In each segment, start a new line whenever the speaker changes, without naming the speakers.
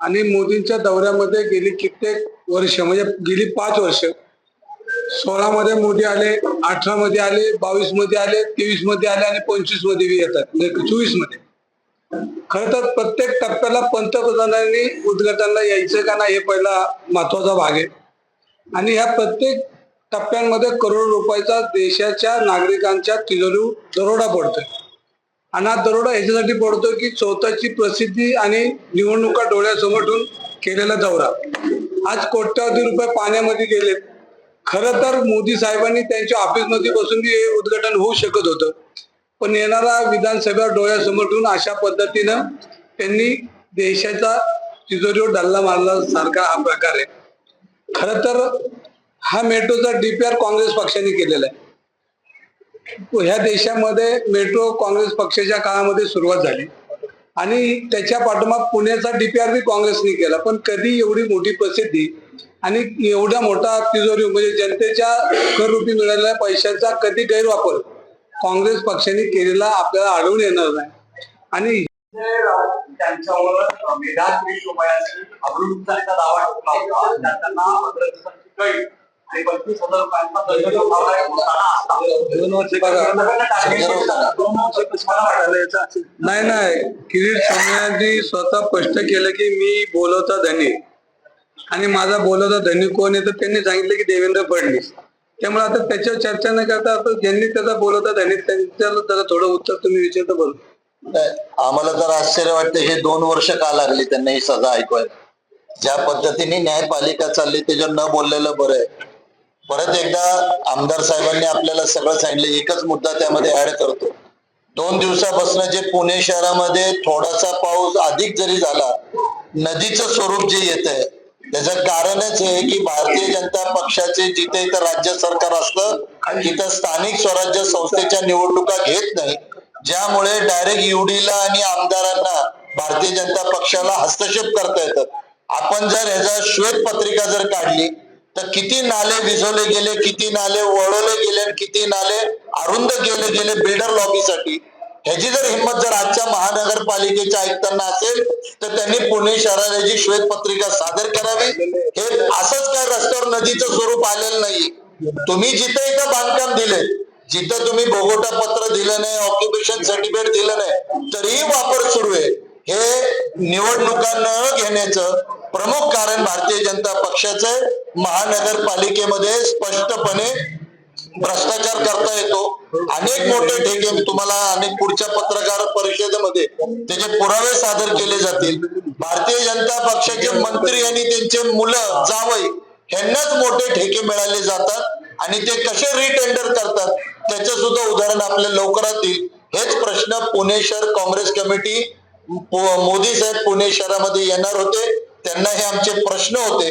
आणि मोदींच्या दौऱ्यामध्ये गेली कित्येक वर्ष म्हणजे गेली पाच वर्ष. सोळा मध्ये मोदी आले अठरा मध्ये आले बावीसमध्ये आले तेवीसमध्ये आले आणि पंचवीसमध्ये बी येतात म्हणजे चोवीसमध्ये खर तर प्रत्येक टप्प्याला पंतप्रधानांनी उद्घाटनाला यायचं का नाही हे पहिला महत्त्वाचा भाग आहे. आणि ह्या प्रत्येक टप्प्यांमध्ये करोड रुपयाचा देशाच्या नागरिकांच्या तिजोरी दरोडा पडतोय. आणि दरोडा ह्याच्यासाठी पडतो की स्वतःची प्रसिद्धी आणि निवडणुका डोळ्यासमोर ठेवून केलेला दौरा. आज कोट्यावधी रुपये पाण्यामध्ये गेलेत खरं तर मोदी साहेबांनी त्यांच्या ऑफिसमध्ये बसून हे उद्घाटन होऊ शकत होतं. पण येणारा विधानसभा डोळ्यासमोर ठेवून अशा पद्धतीनं त्यांनी देशाचा तिजोरीवर डल्ला मारला सारखा हा प्रकार आहे. खरं तर हा मेट्रोचा डीपीआर काँग्रेस पक्षाने केलेला आहे. हो, ह्या देशामध्ये मेट्रो काँग्रेस पक्षाच्या काळामध्ये सुरुवात झाली. आणि त्याच्या पाठोमाग पुण्याचा डीपीआर बी काँग्रेसने केला पण कधी एवढी मोठी प्रसिद्धी आणि एवढा मोठा तिजोरी म्हणजे जनतेच्या कररूपी मिळालेल्या पैशाचा कधी गैरवापर काँग्रेस पक्षाने केलेला आपल्याला आढळून येणार नाही. आणि
त्यांच्यावर दावा
दोन वर्ष? नाही नाही. किरीट सोमय्यांनी स्वतः स्पष्ट केलं की मी बोलवता धनी. आणि माझा बोलवता धनी कोण आहे तर त्यांनी सांगितलं की देवेंद्र फडणवीस. त्यामुळे आता त्याच्यावर चर्चा न करता आता ज्यांनी त्याचा बोलवता धनी त्यांच्याला त्याला थोडं उत्तर तुम्ही विचारता बोल.
नाही, आम्हाला तर आश्चर्य वाटतं हे दोन वर्ष का लागली त्यांना ही सजा ऐकवायला? ज्या पद्धतीने न्यायपालिका चालली त्याच्यावर न बोललेलं बरं आहे. परत एकदा आमदार साहेबांनी आपल्याला सगळं सांगितलं. एकच मुद्दा त्यामध्ये ऍड करतो. दोन दिवसापासून जे पुणे शहरामध्ये थोडासा पाऊस अधिक जरी झाला नदीचं स्वरूप जे येत आहे त्याचं कारणच हे की भारतीय जनता पक्षाचे जिथे इथं राज्य सरकार असतं तिथं स्थानिक स्वराज्य संस्थेच्या निवडणुका घेत नाही. ज्यामुळे डायरेक्ट युडीला आणि आमदारांना भारतीय जनता पक्षाला हस्तक्षेप करता येतं. आपण जर ह्याचा श्वेत पत्रिका जर काढली तर किती नाले विझवले गेले किती नाले वळवले गेले किती नाले अरुंद केले गेले बिल्डर लॉबीसाठी. ह्याची जर हिंमत जर आजच्या महानगरपालिकेच्या आयुक्तांना असेल तर त्यांनी पुणे शहराला जी श्वेत पत्रिका सादर करावी. हे असंच काय रस्त्यावर नदीचं स्वरूप आलेलं नाही तुम्ही जिथे इथं बांधकाम दिले जिथं तुम्ही बोगोटा पत्र दिलं नाही ऑक्युपेशन सर्टिफिकेट दिलं नाही तरीही वापर सुरू आहे. हे निवडणुका न घेण्याचं प्रमुख कारण भारतीय जनता पक्षाचं आहे. महानगरपालिकेमध्ये स्पष्टपणे भ्रष्टाचार करता येतो. अनेक मोठे ठेके तुम्हाला अनेक पुढच्या पत्रकार परिषदेमध्ये त्याचे पुरावे सादर केले जातील. भारतीय जनता पक्षाचे मंत्री आणि त्यांचे मुलं जावई ह्यांनाच मोठे ठेके मिळाले जातात आणि ते कसे रिटेंडर करतात त्याचं सुद्धा उदाहरण आपल्या लवकरात येईल. हेच प्रश्न पुणे शहर काँग्रेस कमिटी मोदी साहेब पुणे शहरामध्ये येणार होते. त्यांना हे आमचे प्रश्न होते.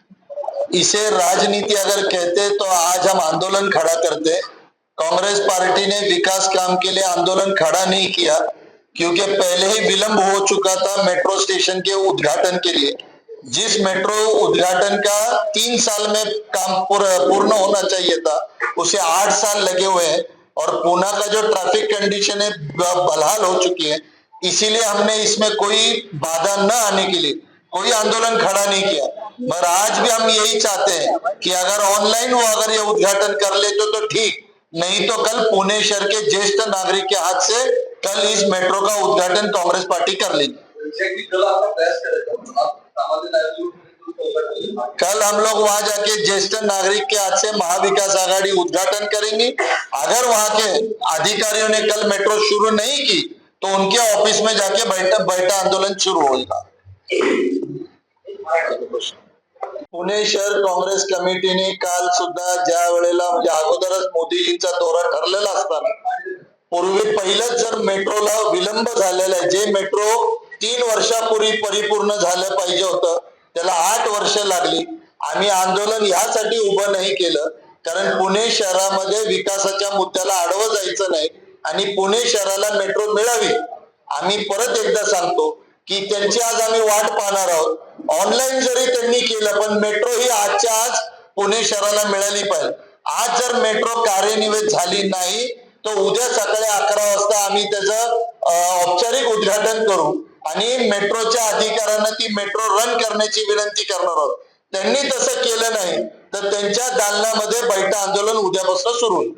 इसे राजनीति अगर कहते तो आज हम आंदोलन खड़ा करते। कांग्रेस पार्टी ने विकास काम के लिए आंदोलन खड़ा नहीं किया, क्योंकि पहले ही विलंब हो चुका था मेट्रो स्टेशन के उद्घाटन के लिए। जिस मेट्रो उद्घाटन का तीन साल में काम पूर्ण होना चाहिए था, उसे आठ साल लगे हुए हैं और पूना का जो ट्रैफ़िक कंडीशन है, ब- बदहाल हो चुकी है। इसीलिए हमने इसमें कोई बाधा न आने के लिए कोई आंदोलन खड़ा नहीं किया। मगर आज भी हम यही चाहते हैं कि अगर ऑनलाइन वो अगर ये उद्घाटन कर लेते तो ठीक। नहीं तो कल पुणे शहर के ज्येष्ठ नागरिक के हाथ से कल इस मेट्रो का उद्घाटन कांग्रेस पार्टी कर लेगी।
कल
हम लोग वहाँ जाके ज्येष्ठ नागरिक के हाथ से महाविकास आघाड़ी उद्घाटन करेंगे। अगर वहाँ के अधिकारियों ने कल मेट्रो शुरू नहीं की तो उनके ऑफ़िस में जाके बैठा बैठा आंदोलन शुरू होगा। पुणे शहर काँग्रेस कमिटीने काल सुद्धा ज्या वेळेला म्हणजे अगोदरच मोदीजींचा दौरा ठरलेला असताना पूर्वी पहिलंच जर मेट्रोला विलंब झालेला आहे जे मेट्रो तीन वर्षापूर्वी परिपूर्ण झालं पाहिजे होतं त्याला आठ वर्ष लागली. आम्ही आंदोलन यासाठी उभं नाही केलं कारण पुणे शहरामध्ये विकासाच्या मुद्द्याला आडवं जायचं नाही आणि पुणे शहराला मेट्रो मिळावी. आम्ही परत एकदा सांगतो की त्यांची आज आम्ही वाट पाहणार आहोत. ऑनलाईन जरी त्यांनी केलं पण मेट्रो ही आजच्या आज पुणे शहराला मिळाली पाहिजे आज जर मेट्रो कार्यान्वित झाली नाही तर उद्या सकाळी अकरा वाजता आम्ही त्याचं औपचारिक उद्घाटन करू आणि मेट्रोच्या अधिकाऱ्यांना ती मेट्रो रन करण्याची विनंती करणार आहोत. त्यांनी तसं केलं नाही तर त्यांच्या दालनामध्ये बैठक आंदोलन उद्यापासून सुरू होईल.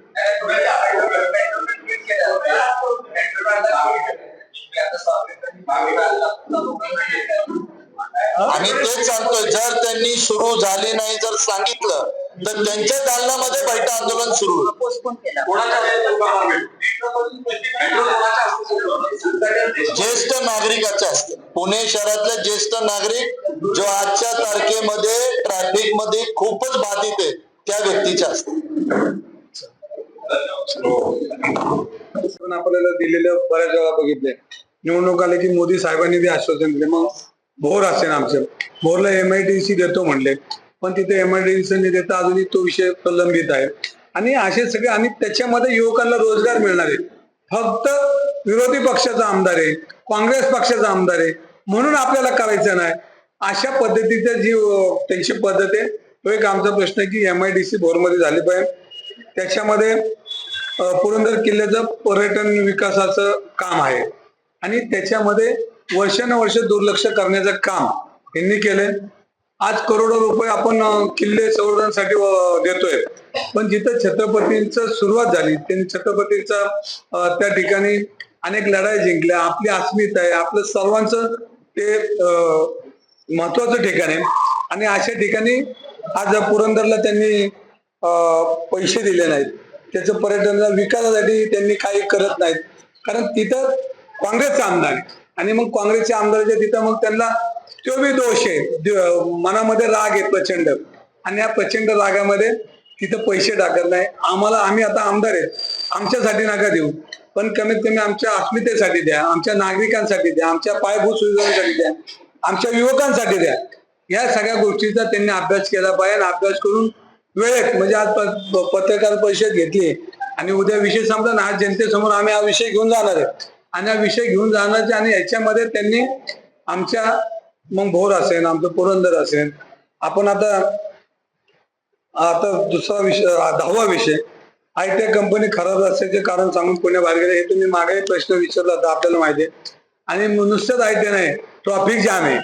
आम्ही तेच सांगतोय जर त्यांनी सुरू झाली नाही जर सांगितलं तर त्यांच्या दालनामध्ये बैठक आंदोलन सुरू ज्येष्ठ नागरिकाचे असते पुणे शहरातले ज्येष्ठ नागरिक जो आजच्या तारखेमध्ये ट्रॅफिकमध्ये खूपच बाधित आहे त्या व्यक्तीच्या असते
पण आपल्याला दिलेलं बऱ्याच वेळा बघितले. निवडणूक आले की मोदी साहेबांनी ते आश्वासन दिले. मग भोर असेल आमचं. भोरला एम आय डी सी देतो म्हणले. पण तिथे एम आय डी सी देता अजूनही तो विषय प्रलंबित आहे. आणि असे सगळे आणि त्याच्यामध्ये युवकांना रोजगार मिळणार आहे. फक्त विरोधी पक्षाचा आमदार आहे काँग्रेस पक्षाचा आमदार आहे म्हणून आपल्याला करायचं नाही. अशा पद्धतीचं जी त्यांची पद्धत आहे तो एक आमचा प्रश्न आहे की एम आय डी सी भोरमध्ये झाली पाहिजे. त्याच्यामध्ये पुरंदर किल्ल्याचं पर्यटन विकासाचं काम आहे. आणि त्याच्यामध्ये वर्षानुवर्ष दुर्लक्ष करण्याचं काम यांनी केलंय. आज करोडो रुपये आपण किल्ले संवर्धनासाठी देतोय. पण जिथं छत्रपतींचं सुरुवात झाली त्यांनी छत्रपतींचा त्या ठिकाणी अनेक लढाई जिंकल्या. आपली अस्मिता आहे आपलं सर्वांचं ते महत्वाचं ठिकाण आहे. आणि अशा ठिकाणी आज पुरंदरला त्यांनी अं, पैसे दिले नाहीत. त्याचं पर्यटनाला विकासासाठी त्यांनी काही करत नाहीत. कारण तिथं काँग्रेसचा आमदार आहे. आणि मग काँग्रेसच्या आमदाराच्या तिथं मग त्यांना तो बी दोष आहे. मनामध्ये राग आहे प्रचंड. आणि या प्रचंड रागामध्ये तिथं पैसे टाकत नाही. आम्हाला आम्ही आता आमदार आहेत आमच्यासाठी नका देऊ. पण कमीत कमी आमच्या अस्मितेसाठी द्या. आमच्या नागरिकांसाठी द्या. आमच्या पायाभूत सुविधांसाठी द्या. आमच्या युवकांसाठी द्या. या सगळ्या गोष्टीचा त्यांनी अभ्यास केला पाहिजे आणि अभ्यास करून वेळेत म्हणजे आज प- पत्रकार परिषद घेतली आणि उद्या विषय संपला ना आज जनतेसमोर आम्ही हा विषय घेऊन जाणार आहे. आणि हा विषय घेऊन जाण्याचे आणि याच्यामध्ये त्यांनी आमच्या मग भोर असेल आमचं पुरंदर असेल आपण आता आता दुसरा विषय दहावा विषय. आय टी कंपनी खराब असल्याचे कारण सांगून पुण्याबाहेर गेले हे तुम्ही मागे प्रश्न विचारला होता आपल्याला माहिती आहे. आणि नुसतंच आय टी नाही ट्रॉफिक जाम आहे.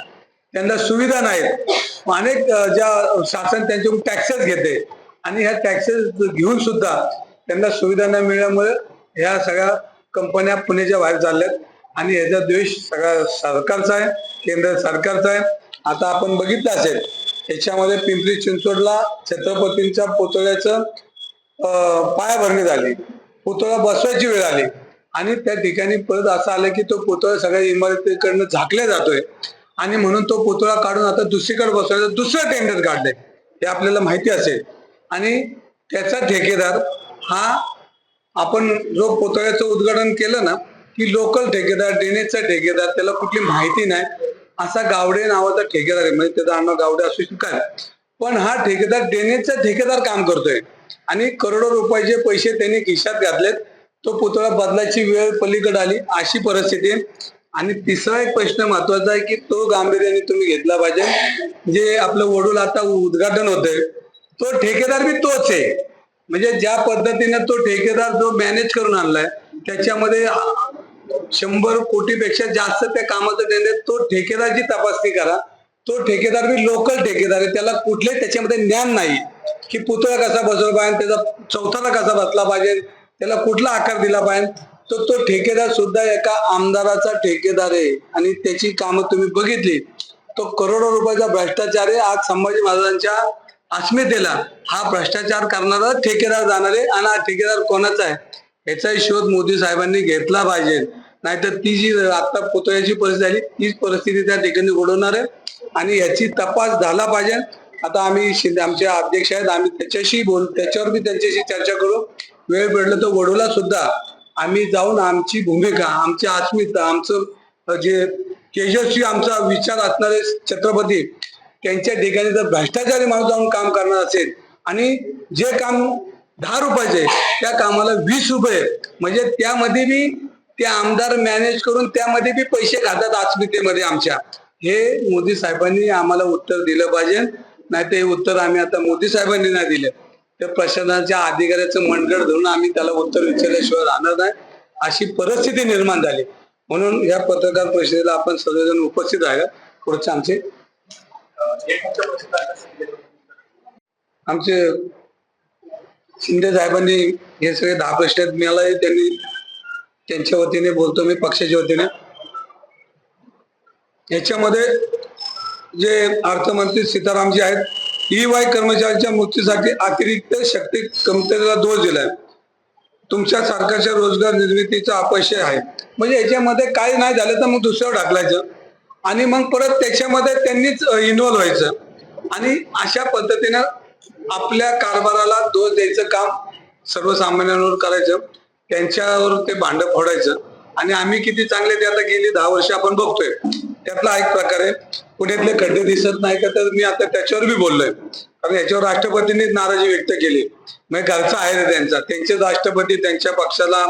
त्यांना सुविधा नाहीत. अनेक ज्या शासन त्यांच्याकडून टॅक्सेस घेते. आणि ह्या टॅक्सेस घेऊन सुद्धा त्यांना सुविधा न मिळाल्यामुळे ह्या सगळ्या कंपन्या पुण्याच्या बाहेर चालल्यात. आणि ह्याचा द्वेष सगळा सरकारचा आहे केंद्र सरकारचा आहे. आता आपण बघितलं असेल याच्यामध्ये पिंपरी चिंचवडला छत्रपतींच्या पुतळ्याचं पायाभरणी झाली पुतळा बसवायची वेळ आली. आणि त्या ठिकाणी परत असं आलं की तो पुतळा सगळ्या इमारतीकडनं झाकल्या जातोय. आणि म्हणून तो पुतळा काढून आता दुसरीकडे बसवायचं दुसरं टेंडर काढले हे आपल्याला माहिती असेल. आणि त्याचा ठेकेदार हा आपण जो पुतळ्याचं उद्घाटन केलं ना की लोकल ठेकेदार डेनेजचा ठेकेदार त्याला कुठली माहिती नाही असा गावडे नावाचा ठेकेदार आहे. म्हणजे त्याचं नाव गावडे असू शकाल. पण हा ठेकेदार डेनेजचा ठेकेदार काम करतोय. आणि करोडो रुपयाचे पैसे त्यांनी खिशात घातलेत तो पुतळा बदलायची वेळ पलीकडे आली अशी परिस्थिती आहे. आणि तिसरा एक प्रश्न महत्त्वाचा आहे की तो गांभीर्याने तुम्ही घेतला पाहिजे. जे आपलं वडूल आता उद्घाटन होतंय तो ठेकेदार बी तोच आहे. म्हणजे ज्या पद्धतीने तो ठेकेदार जो मॅनेज करून आणलाय त्याच्यामध्ये शंभर कोटीपेक्षा जास्त त्या कामाचं देणे तो ठेकेदारची तपासणी करा. तो ठेकेदार बी लोकल ठेकेदार आहे त्याला कुठले त्याच्यामध्ये ज्ञान नाही की पुतळा कसा बसवला पाहिजे त्याचा चौथाला कसा बसला पाहिजे त्याला कुठला आकार दिला पाहिजे. तर तो ठेकेदार सुद्धा एका आमदाराचा ठेकेदार आहे आणि त्याची कामं तुम्ही बघितली. तो करोडो रुपयाचा भ्रष्टाचार आहे. आज संभाजी महाराजांच्या अस्मितेला हा भ्रष्टाचार करणारा ठेकेदार जाणार आहे आणि हा ठेकेदार कोणाचा आहे? याचाही शोध मोदी साहेबांनी घेतला पाहिजे. नाहीतर ती जी आता पुतळ्याची परिस्थिती झाली तीच परिस्थिती त्या ठिकाणी घडवणार आहे. आणि याची तपास झाला पाहिजे. आता आम्ही शिंदे आमचे अध्यक्ष आहेत. आम्ही त्याच्याशी बोल त्याच्यावर बी त्यांच्याशी चर्चा करू. वेळ पडलं तर वडोला सुद्धा आम्ही जाऊन आमची भूमिका आमची अस्मिता आमचं जे तेजस्वी आमचा विचार असणारे छत्रपती त्यांच्या ठिकाणी जर भ्रष्टाचारी माणूस जाऊन काम करणार असेल आणि जे काम दहा रुपयाचे त्या कामाला वीस रुपये. म्हणजे त्यामध्ये बी ते आमदार मॅनेज करून त्यामध्ये बी पैसे खातात अस्मितेमध्ये आमच्या. हे मोदी साहेबांनी आम्हाला उत्तर दिलं पाहिजे. नाही ते उत्तर आम्ही आता मोदी साहेबांनी नाही दिलं. त्या प्रशासनाच्या अधिकाऱ्याचं मंडळ धरून आम्ही त्याला उत्तर विचारल्याशिवाय राहणार नाही. अशी परिस्थिती निर्माण झाली. म्हणून या पत्रकार परिषदेला आपण सर्वजण उपस्थित राहिला. पुढचे आमचे
एक मुख्य प्रश्न आहे सांगितलं.
आमचे शिंदे साहेबांनी हे सगळे दहा प्रश्न मिळाला त्यांनी त्यांच्या वतीने बोलतो मी पक्षाच्या वतीने. याच्यामध्ये जे अर्थमंत्री सीतारामजी आहेत ई वाय कर्मचाऱ्यांच्या मृत्यूसाठी अतिरिक्त शक्ती कमतरतेला दोष दिलाय. तुमच्या सरकारच्या रोजगार निर्मितीचा अपयश आहे. म्हणजे याच्यामध्ये काय नाही झालं तर मग दुसऱ्यावर ढाकलायचं. आणि मग परत त्याच्यामध्ये त्यांनीच इन्व्हॉल्व व्हायचं. आणि अशा पद्धतीनं आपल्या कारभाराला दोष द्यायचं काम सर्वसामान्यांवर करायचं. त्यांच्यावर ते भांड फोडायचं. आणि आम्ही किती चांगले ते आता गेली दहा वर्ष आपण बघतोय. त्यातला एक प्रकार आहे. पुण्यातले खड्डे दिसत नाही का? तर मी आता त्याच्यावर बी बोललोय. कारण याच्यावर राष्ट्रपतींनी नाराजी व्यक्त केली. म्हणजे घरचा आहे रे त्यांचा. त्यांचे राष्ट्रपती त्यांच्या पक्षाला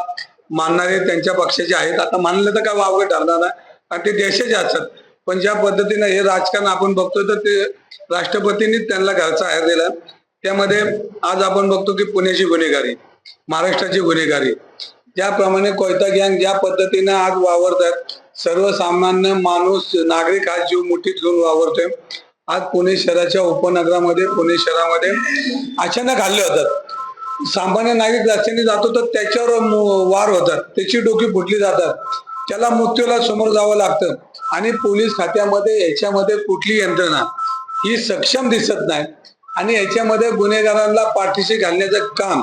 मानणारे त्यांच्या पक्षाचे आहेत. आता मानलं तर काय वावगं ठरणार नाही आणि ते देशाचे असतात. पण ज्या पद्धतीनं हे राजकारण आपण बघतोय तर ते राष्ट्रपतींनी त्यांना घरचा आहेर दिला. त्यामध्ये आज आपण बघतो की पुण्याची गुन्हेगारी महाराष्ट्राची गुन्हेगारी. ज्याप्रमाणे कोयता गँग ज्या पद्धतीनं आज वावरतात सर्वसामान्य माणूस नागरिक आज जीव मुठीत घेऊन वावरतोय. आज पुणे शहराच्या उपनगरामध्ये पुणे शहरामध्ये अचानक हल्ले होतात. सामान्य नागरिक रस्त्याने जातो तर त्याच्यावर वार होतात. त्याची डोकी फुटली जातात. त्याला मृत्यूला समोर जावं लागतं. आणि पोलीस खात्यामध्ये याच्यामध्ये कुठली यंत्रणा? ही सक्षम दिसत नाही. आणि याच्यामध्ये गुन्हेगारांना पाठीशी घालण्याचं काम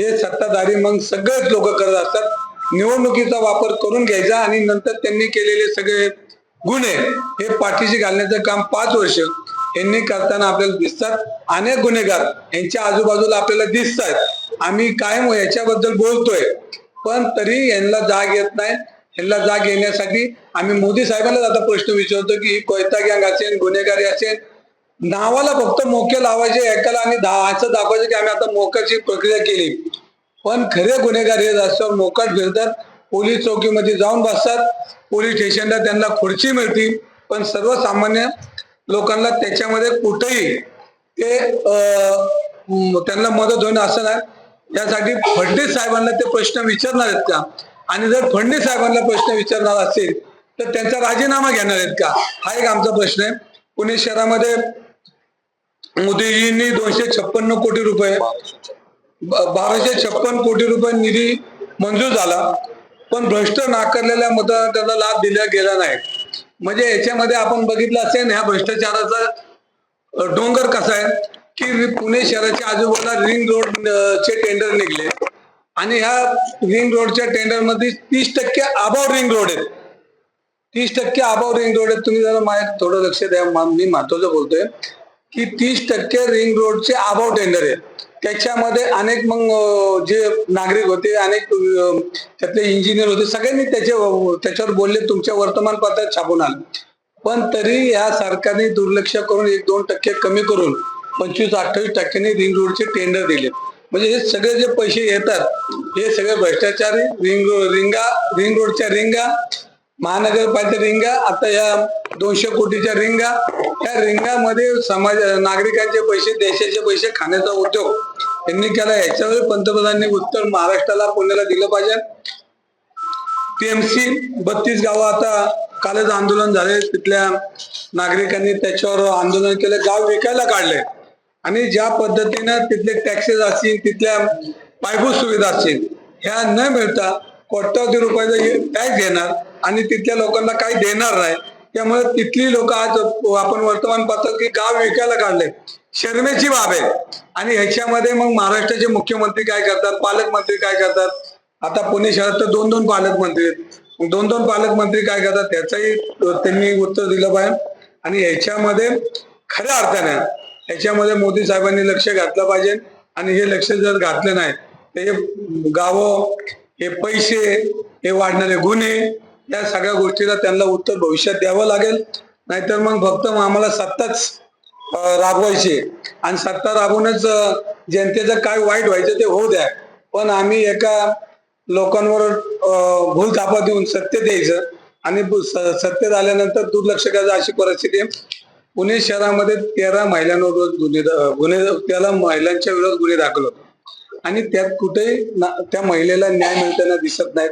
हे सत्ताधारी मग सगळेच लोक करत असतात. निवडणुकीचा वापर करून घ्यायचा आणि नंतर त्यांनी केलेले सगळे गुन्हे हे पाठीशी घालण्याचं काम पाच वर्ष यांनी करताना आपल्याला दिसतात. अनेक गुन्हेगार यांच्या आजूबाजूला आपल्याला दिसत आहेत आम्ही कायम याच्याबद्दल बोलतोय पण तरी यांना जाग येत नाही. यांना जाग येण्यासाठी आम्ही मोदी साहेबांनाच आता प्रश्न विचारतो की ही कोयता गँग असेल गुन्हेगारी असेल नावाला फक्त मोके लावायचे ऐकायला आणि असं दाखवायचं की आम्ही आता मोक्याची प्रक्रिया केली. पण खरे गुन्हेगारी हे रस्त्यावर मोकाट फिरतात पोलीस चौकीमध्ये जाऊन बसतात पोलीस स्टेशनला त्यांना खुर्ची मिळते पण सर्वसामान्य लोकांना त्याच्यामध्ये कुठेही ते त्यांना मदत होणं असं नाही. यासाठी फडणवीस साहेबांना ते प्रश्न विचारणार आहेत का? आणि जर फडणवीस साहेबांना प्रश्न विचारणार असेल तर त्यांचा राजीनामा घेणार आहेत का? हा एक आमचा प्रश्न आहे. पुणे शहरामध्ये मोदीजींनी दोनशे छप्पन्न कोटी रुपये बाराशे छप्पन कोटी रुपये निधी मंजूर झाला पण भ्रष्ट नाकारलेल्या मतदारांना त्याला लाभ दिला गेला नाही. म्हणजे याच्यामध्ये आपण बघितलं असेल ह्या भ्रष्टाचाराचा डोंगर कसा आहे की पुणे शहराच्या आजूबाजूला रिंग रोड चे टेंडर निघले. आणि ह्या रिंग रोडच्या टेंडरमध्ये तीस टक्के अबाव रिंग रोड आहेत. तीस टक्के अबाव रिंग रोड आहेत. तुम्ही जरा माझ्या थोडं लक्ष द्या. मी महत्वाचं बोलतोय की तीस टक्के रिंग रोडचे अबाव टेंडर आहे त्याच्यामध्ये अनेक मग जे नागरिक होते अनेक त्यातले इंजिनियर होते सगळ्यांनी त्याच्या त्याच्यावर बोलले तुमच्या वर्तमानपत्रात छापून आले. पण तरी ह्या सरकारने दुर्लक्ष करून एक दोन टक्के कमी करून पंचवीस अठ्ठावीस टक्क्यांनी रिंग रोडचे टेंडर दिले म्हणजे हे सगळे जे पैसे येतात हे सगळे भ्रष्टाचारी रिंग रिंगा रिंग रोडच्या रिंगा महानगरपालिका रिंगा आता या दोनशे कोटीच्या रिंगा या रिंगामध्ये समाज नागरिकांचे पैसे देशाचे पैसे खाण्याचा उद्योग यांनी केला. याच्यावर पंतप्रधानांनी उत्तर महाराष्ट्राला पुण्याला दिलं पाहिजे. टीएमसी बत्तीस गावं आता कालच आंदोलन झाले. तिथल्या नागरिकांनी त्याच्यावर आंदोलन केलं. गाव विकायला काढले. आणि ज्या पद्धतीनं तिथले टॅक्सेस असतील तिथल्या पायभूत सुविधा असतील ह्या न मिळता कोट्यावधी रुपयाचा टॅक्स घेणार आणि तिथल्या लोकांना काही देणार नाही. त्यामुळे तिथली लोक आज आपण वर्तमानपत्र की गाव विकायला काढले. शर्मेची बाब आहे. आणि ह्याच्यामध्ये मग महाराष्ट्राचे मुख्यमंत्री काय करतात? पालकमंत्री काय करतात? आता पुणे शहरात तर दोन दोन पालकमंत्री आहेत. दोन दोन पालकमंत्री काय करतात? त्याचंही त्यांनी उत्तर दिलं पाहिजे. आणि ह्याच्यामध्ये खऱ्या अर्थाने याच्यामध्ये मोदी साहेबांनी लक्ष घातलं पाहिजे आणि हे लक्ष जर घातलं नाही तर हे गावं हे पैसे हे वाढणारे गुन्हे या सगळ्या गोष्टीला त्यांना उत्तर भविष्यात द्यावं लागेल. नाहीतर मग फक्त आम्हाला सत्ताच राबवायची. आणि सत्ता राबवूनच जनतेचं काय वाईट व्हायचं ते होऊ द्या. पण आम्ही एका लोकांवर भूल थापा देऊन सत्य द्यायचं आणि सत्य झाल्यानंतर सत्तेत आल्यानंतर दुर्लक्ष करायचं अशी परिस्थिती पुणे शहरामध्ये तेरा महिलांवर रोज गुन्हे गुन्हे त्याला महिलांच्या विरोधात गुन्हे दाखल होतात. आणि त्यात कुठेही त्या महिलेला न्याय मिळताना दिसत नाहीत.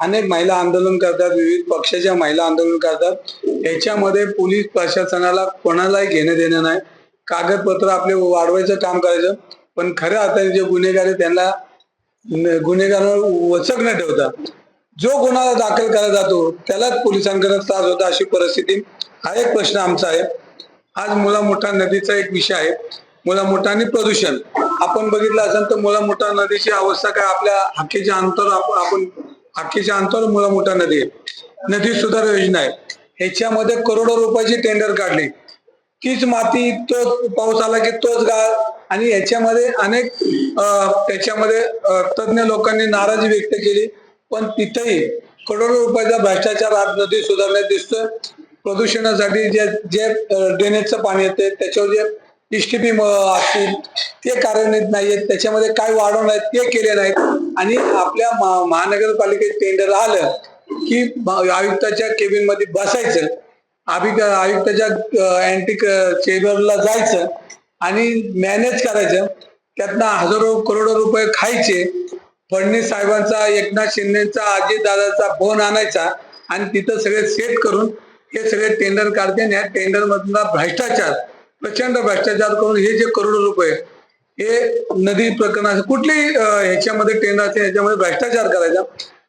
अनेक महिला आंदोलन करतात विविध पक्षाच्या महिला आंदोलन करतात. याच्यामध्ये पोलीस प्रशासनाला कोणालाही घेणं देणं नाही. कागदपत्र आपले वाढवायचं काम करायचं. पण खऱ्या अर्थाने जे गुन्हेगार आहे त्यांना गुन्हेगारांवर वचक न ठेवता जो गुन्हा दाखल केला जातो त्यालाच पोलिसांकडे त्रास होता अशी परिस्थिती. हा एक प्रश्न आमचा आहे. आज मुला मोठा नदीचा एक विषय आहे. मुला मोठा आणि प्रदूषण. आपण बघितलं असेल तर मुला मोठा नदीची अवस्था काय? आपल्या हक्कीच्या अंतर आपण हक्कीच्या अंतर मुला मोठा नदी आहे. नदी सुधार योजना आहे. ह्याच्यामध्ये करोडो रुपयाची टेंडर काढली. तीच माती तोच पाऊस आला की तोच गाळ. आणि याच्यामध्ये अनेक त्याच्यामध्ये तज्ज्ञ तज्ञ लोकांनी नाराजी व्यक्त केली. पण तिथेही करोडो रुपयाचा भ्रष्टाचार आज नदी सुधारण्यात दिसतोय. प्रदूषणासाठी जे जे ड्रेनेजचं पाणी येते त्याच्यावर जे इष्टीपी असतील ते कार्यान्वित नाहीयेत त्याच्यामध्ये काय वाढवणार आहेत ते केले नाहीत. आणि आपल्या महानगरपालिकेत टेंडर आलं की आयुक्ताच्या केबिनमध्ये बसायचं आयुक्ताच्या अँटी चेंबरला जायचं आणि मॅनेज करायचं. त्यातनं हजारो करोडो रुपये खायचे. फडणवीस साहेबांचा एकनाथ शिंदेचा अजितदादाचा फोन आणायचा आणि तिथं सगळे सेट करून हे सगळे टेंडर काढते आणि या टेंडर मधला भ्रष्टाचार प्रचंड भ्रष्टाचार करून हे जे करोडो रुपये हे नदी प्रकरण कुठली ह्याच्यामध्ये टेंडर असेल ह्याच्यामध्ये भ्रष्टाचार करायचा.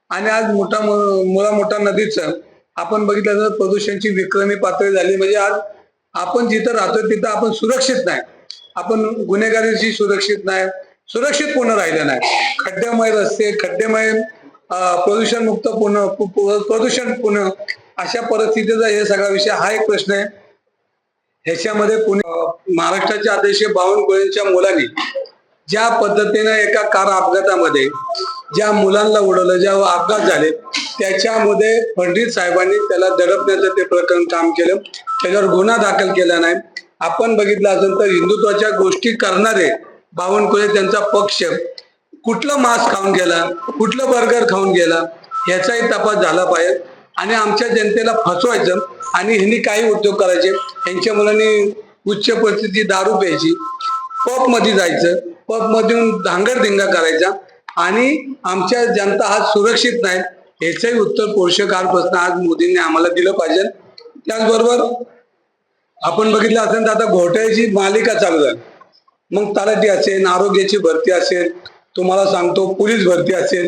आणि आज मोठा मुळा मोठा नदीचं आपण बघितलं तर प्रदूषणची विक्रमी पातळी झाली. म्हणजे आज आपण जिथं राहतोय तिथं आपण सुरक्षित नाही. आपण गुन्हेगारीशी सुरक्षित नाही. सुरक्षित पूर्ण राहिलं नाही. खड्ड्यामय रस्ते खड्डेमय प्रदूषण मुक्त पूर्ण प्रदूषण पूर्ण अशा परिस्थितीचा हे सगळा विषय हा एक प्रश्न आहे. ह्याच्यामध्ये पुणे अं, महाराष्ट्राचे अध्यक्ष बावनकुळेंच्या मुलांनी ज्या पद्धतीने एका कार अपघातामध्ये ज्या मुलांना उडवलं ज्या अपघात झाले त्याच्यामध्ये फडणवीस साहेबांनी त्याला दडपण्याचं ते प्रकरण काम केलं. त्याच्यावर गुन्हा दाखल केला नाही. आपण बघितलं असेल तर हिंदुत्वाच्या गोष्टी करणारे बावनकुळे त्यांचा पक्ष कुठलं मांस खाऊन गेला कुठलं बर्गर खाऊन गेला ह्याचाही तपास झाला पाहिजे. आणि आमच्या जनतेला फसवायचं आणि ह्यांनी काही उद्योग करायचे. यांच्या मुलांनी उच्च परिस्थिती दारू प्यायची पपमध्ये जायचं पब मधून धांगडधिंगा करायचा आणि आमच्या जनता आज सुरक्षित नाही. ह्याचंही उत्तर पोषकारपासून आज मोदींनी आम्हाला दिलं पाहिजे. त्याचबरोबर आपण बघितलं असेल तर आता घोटाळ्याची मालिका चालू झाली. मग तलाठी असेल आरोग्याची भरती असेल तुम्हाला सांगतो पोलीस भरती असेल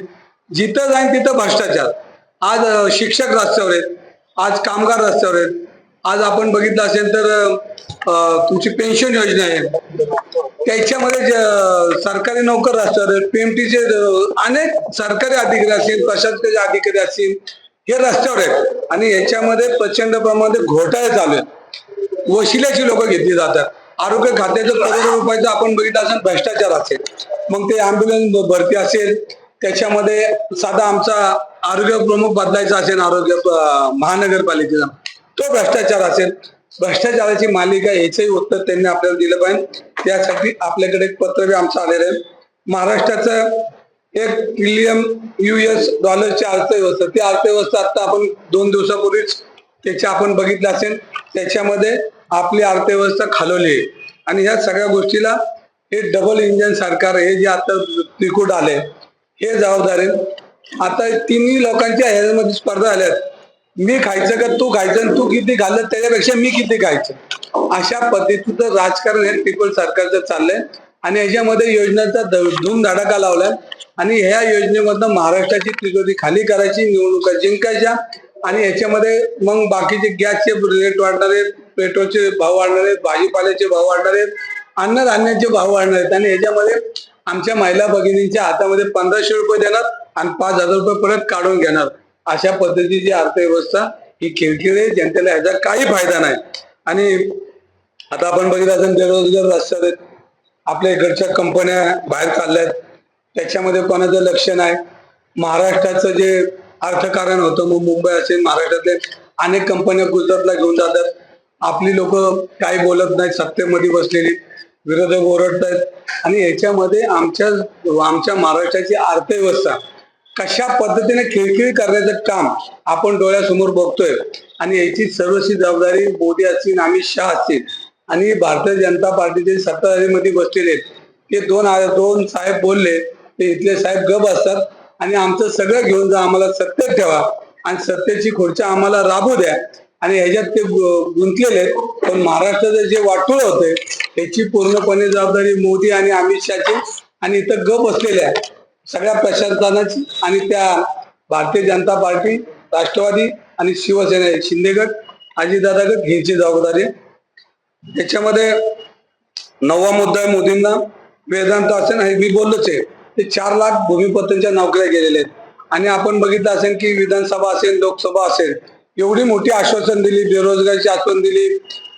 जिथं जाईन तिथं भ्रष्टाचार. आज शिक्षक रस्त्यावर आहेत. आज कामगार रस्त्यावर आहेत. आज आपण बघितलं असेल तर तुमची पेन्शन योजना आहे. त्याच्यामध्ये सरकारी नोकर रस्त्यावर आहेत. पीएमटीचे अनेक सरकारी अधिकारी असतील प्रशासकीय अधिकारी असतील हे रस्त्यावर आहेत. आणि याच्यामध्ये प्रचंड प्रमाणात घोटाळे चालू आहेत. वशिल्याची लोक घेतली जातात. आरोग्य खात्याचं करोडो रुपयाचं आपण बघितलं असेल भ्रष्टाचार असेल. मग ते अँब्युलन्स भरती असेल. त्याच्यामध्ये साधा आमचा आरोग्य प्रमुख बदलायचा असेल आरोग्य महानगरपालिकेचा तो भ्रष्टाचार असेल. भ्रष्टाचाराची मालिका याचंही उत्तर त्यांनी आपल्याला दिलं पाहिजे. त्यासाठी आपल्याकडे एक पत्र बी आमचं आलेलं आहे. महाराष्ट्राचं एक ट्रिलियन युएस डॉलरची अर्थव्यवस्था ती अर्थव्यवस्था आता आपण दोन दिवसापूर्वीच त्याचे आपण बघितलं असेल. त्याच्यामध्ये आपली अर्थव्यवस्था खालवली आहे. आणि ह्या सगळ्या गोष्टीला हे डबल इंजन सरकार हे जे आता त्रिकूट आले हे जबाबदार आता तिन्ही लोकांच्या ह्याच्यामध्ये स्पर्धा आल्यात. मी खायचं का तू खायचं आणि तू किती खाल्लं त्याच्यापेक्षा मी किती खायचं? अशा पद्धतीचं राजकारण हे पीपल सरकारचं चाललंय. आणि याच्यामध्ये योजनेचा ध- धूमधडाका लावलाय. आणि ह्या योजनेमधनं महाराष्ट्राची तिजोरी खाली करायची निवडणुका जिंकायच्या आणि याच्यामध्ये मग बाकीचे गॅसचे रेट वाढणार आहेत पेट्रोलचे भाव वाढणार आहेत भाजीपाल्याचे भाव वाढणार आहेत अन्नधान्याचे भाव वाढणार आहेत. आणि याच्यामध्ये आमच्या महिला भगिनींच्या हातामध्ये पंधराशे रुपये देणार आणि पाच हजार रुपये परत काढून घेणार. अशा पद्धतीची अर्थव्यवस्था ही खिळखिळे जनतेला ह्याचा काही फायदा नाही. आणि आता आपण बघितलं असेल बेरोजगार रस्त्यावर आहेत. आपल्या इकडच्या कंपन्या बाहेर काढल्यात. त्याच्यामध्ये कोणाचं लक्ष नाही. महाराष्ट्राचं जे अर्थकारण होतं मग मुंबई असेल महाराष्ट्रातले अनेक कंपन्या गुजरातला घेऊन जातात. आपली लोक काही बोलत नाहीत सत्तेमध्ये बसलेली. विरोधक ओरडत आहेत आणि याच्यामध्ये आमच्या आमच्या महाराष्ट्राची अर्थव्यवस्था कशा पद्धतीने खिळखिळ करण्याचं काम आपण डोळ्यासमोर बघतोय. आणि याची सर्वस्वी जबाबदारी मोदी असतील अमित शहा असतील आणि भारतीय जनता पार्टीचे सत्ताधारीमध्ये बसलेले ते दोन दोन साहेब बोलले ते इथले साहेब गप असतात. आणि आमचं सगळं घेऊन जा आम्हाला सत्तेत ठेवा. आणि सत्तेची खुर्च्या आम्हाला राबू द्या. आणि ह्याच्यात ते गुंतलेले पण महाराष्ट्राचं जे वाटोळ होते त्याची पूर्णपणे जबाबदारी मोदी आणि अमित शहाची आणि इथं गप असलेल्या सगळ्या प्रशासनाची आणि त्या भारतीय जनता पार्टी राष्ट्रवादी आणि शिवसेना शिंदेगड अजितदादा गट जबाबदारी आहे. त्याच्यामध्ये नववा मुद्दा आहे मोदींना. वेदांत असेल हे मी बोललोच आहे. ते चार लाख भूमिपत्यांच्या नोकऱ्या गेलेल्या आहेत. आणि आपण बघितलं असेल की विधानसभा असेल लोकसभा असेल एवढी मोठी आश्वासन दिली बेरोजगारीची आश्वासन दिली.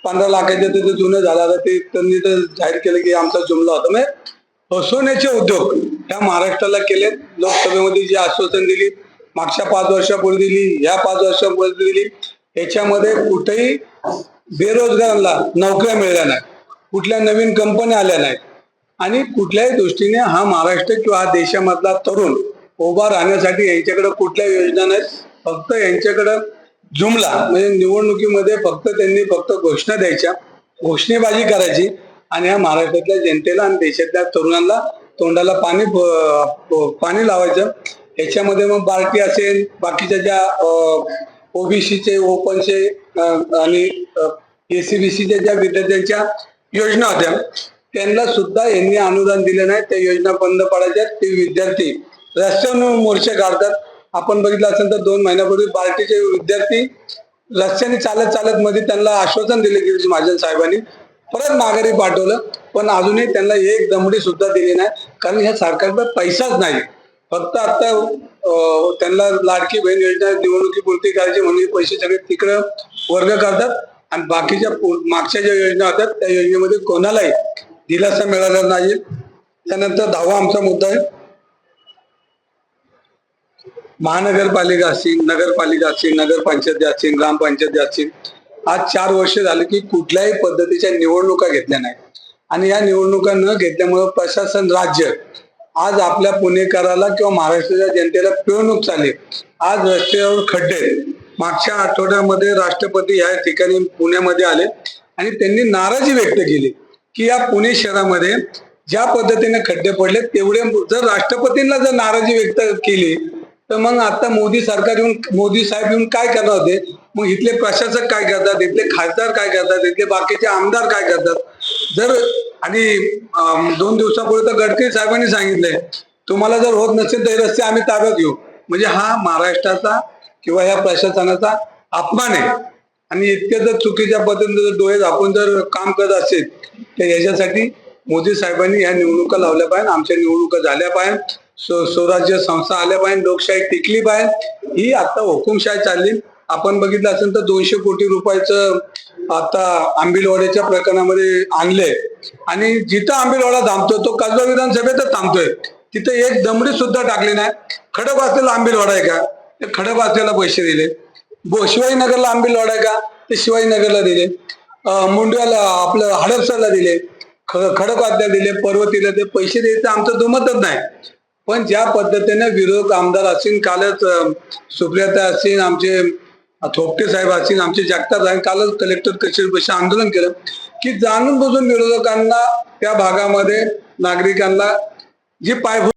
पंधरा लाखाचे तर ते जुनं झालं. ते त्यांनी तर जाहीर केलं की आमचा जुमला होता. म्हणजे फसवण्याचे उद्योग ह्या महाराष्ट्राला केले लोकसभेमध्ये जी आश्वासन दिली मागच्या पाच वर्षापूर्वी दिली ह्या पाच वर्षापूर्वी दिली. याच्यामध्ये कुठेही बेरोजगारांना नोकऱ्या मिळाल्या नाही कुठल्या नवीन कंपन्या आल्या नाहीत. आणि कुठल्याही दृष्टीने हा महाराष्ट्र किंवा हा देशामधला तरुण उभा राहण्यासाठी यांच्याकडे कुठल्या योजना नाहीत. फक्त यांच्याकडं जुमला म्हणजे निवडणुकीमध्ये फक्त त्यांनी फक्त घोषणा द्यायच्या. घोषणेबाजी करायची आणि या महाराष्ट्रातल्या जनतेला आणि देशातल्या तरुणांना तोंडाला पाणी पाणी लावायचं. याच्यामध्ये मग बार्टी असेल बाकीच्या ज्या ओबीसीचे ओपनचे आणि एसीबीसीच्या ज्या विद्यार्थ्यांच्या योजना होत्या त्यांना सुद्धा यांनी अनुदान दिले नाही. त्या योजना बंद पडायच्या. ते विद्यार्थी रस्त्यावर मोर्चे काढतात. आपण बघितलं असेल तर दोन महिन्यापूर्वी बार्टीचे विद्यार्थी रस्त्याने चालत चालत मध्ये त्यांना आश्वासन दिले की महाजन साहेबांनी परत माघारी पाठवलं. पण अजूनही त्यांना एक दमडी सुद्धा दिली नाही. कारण ह्या सरकारचा पैसाच नाही. फक्त आता त्यांना लाडकी बहीण योजना निवडणुकीपुरती करायची म्हणजे पैसे सगळे तिकडं वर्ग करतात. आणि बाकीच्या मागच्या ज्या योजना होत्या त्या योजनेमध्ये कोणालाही दिलासा मिळाला नाही त्यानंतर दहावा आमचा मुद्दा आहे. महानगरपालिका असतील नगरपालिका असतील नगरपंचायती असतील ग्रामपंचायती असतील आज चार वर्ष झाले की कुठल्याही पद्धतीच्या निवडणुका घेतल्या नाही आणि या निवडणुका न घेतल्यामुळे प्रशासन राज्य आज आपल्या पुणेकराला किंवा महाराष्ट्राच्या जनतेला पिळवणूक चालली आज रस्त्यावर खड्डे मागच्या आठवड्यामध्ये राष्ट्रपती या ठिकाणी पुण्यामध्ये आले आणि त्यांनी नाराजी व्यक्त केली की या पुणे शहरामध्ये ज्या पद्धतीने खड्डे पडले तेवढे जर राष्ट्रपतींना जर नाराजी व्यक्त केली तर मग आता मोदी सरकार येऊन मोदी साहेब येऊन काय करणार होते? मग इथले प्रशासक काय करतात? इथले खासदार काय करतात? इथले बाकीचे आमदार काय करतात? जर आणि दोन दिवसापूर्वी तर गडकरी साहेबांनी सांगितलंय तुम्हाला जर होत नसेल तर हे रस्ते आम्ही ताब्यात घेऊ. म्हणजे हा महाराष्ट्राचा किंवा ह्या प्रशासनाचा अपमान आहे. आणि इतके जर चुकीच्या पद्धतीने जर डोळे आपण जर काम करत असेल तर याच्यासाठी मोदी साहेबांनी ह्या निवडणुका लावल्या पाहिजे आमच्या निवडणुका झाल्या पाहिजे स्वराज्य संस्था आल्या पाहिजे लोकशाही टिकली पाहिजे ही आता हुकुमशाही चालली. आपण बघितलं असेल तर दोनशे कोटी रुपयाचं आता आंबिलवाड्याच्या प्रकरणामध्ये आणलंय. आणि जिथं आंबिलवाडा थांबतो तो कसबा विधानसभेतच थांबतोय. तिथं एक दमडी सुद्धा टाकली नाही. खडक वाचलेला आंबिलवाडा आहे का? ते खडक वाचलेला पैसे दिले. बो शिवाजीनगरला आंबिलवाडा आहे का? ते शिवाजीनगरला दिले. मुंडव्याला आपलं हडपसरला दिले. खडक खडकवासला दिले. पर्वतीला ते पैसे द्यायचं आमचं दुमतच नाही. पण ज्या पद्धतीने विरोधक आमदार असतील कालच सुप्रियाता असतील आमचे थोपटे साहेब असतील आमचे जगताप साहेब कालच कलेक्टर कचेरी आंदोलन केलं की जाणून बुजून विरोधकांना त्या भागामध्ये नागरिकांना जी पायभूत